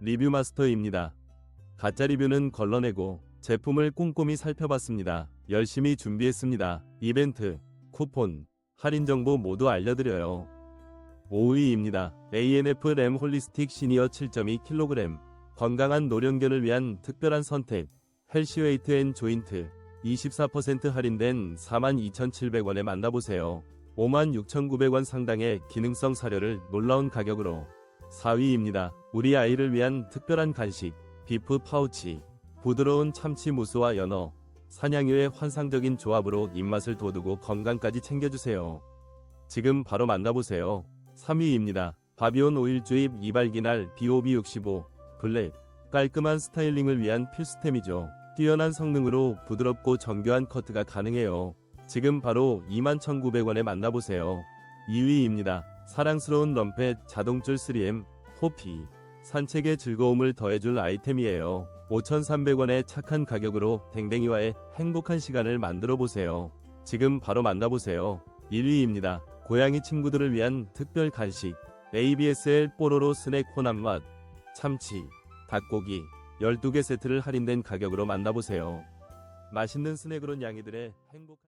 리뷰 마스터입니다. 가짜 리뷰는 걸러내고 제품을 꼼꼼히 살펴봤습니다. 열심히 준비했습니다. 이벤트, 쿠폰, 할인 정보 모두 알려드려요. 5위입니다. ANF 램 홀리스틱 시니어 7.2kg 건강한 노령견을 위한 특별한 선택 헬시웨이트 앤 조인트 24% 할인된 42,700원에 만나보세요. 56,900원 상당의 기능성 사료를 놀라운 가격으로 4위입니다. 우리 아이를 위한 특별한 간식 비프 파우치 부드러운 참치 무스와 연어 사냥류의 환상적인 조합으로 입맛을 돋우고 건강까지 챙겨주세요. 지금 바로 만나보세요. 3위입니다. 바비온 오일 주입 이발기날 BOB65 블랙 깔끔한 스타일링을 위한 필수템이죠. 뛰어난 성능으로 부드럽고 정교한 커트가 가능해요. 지금 바로 21,900원에 만나보세요. 2위입니다. 사랑스러운 럼펫 자동줄 3M 호피 산책의 즐거움을 더해줄 아이템이에요. 5,300원의 착한 가격으로 댕댕이와의 행복한 시간을 만들어 보세요. 지금 바로 만나보세요. 1위입니다. 고양이 친구들을 위한 특별 간식 ABSL 뽀로로 스낵 호남 맛 참치 닭고기 12개 세트를 할인된 가격으로 만나보세요. 맛있는 스낵으로 양이들의 행복한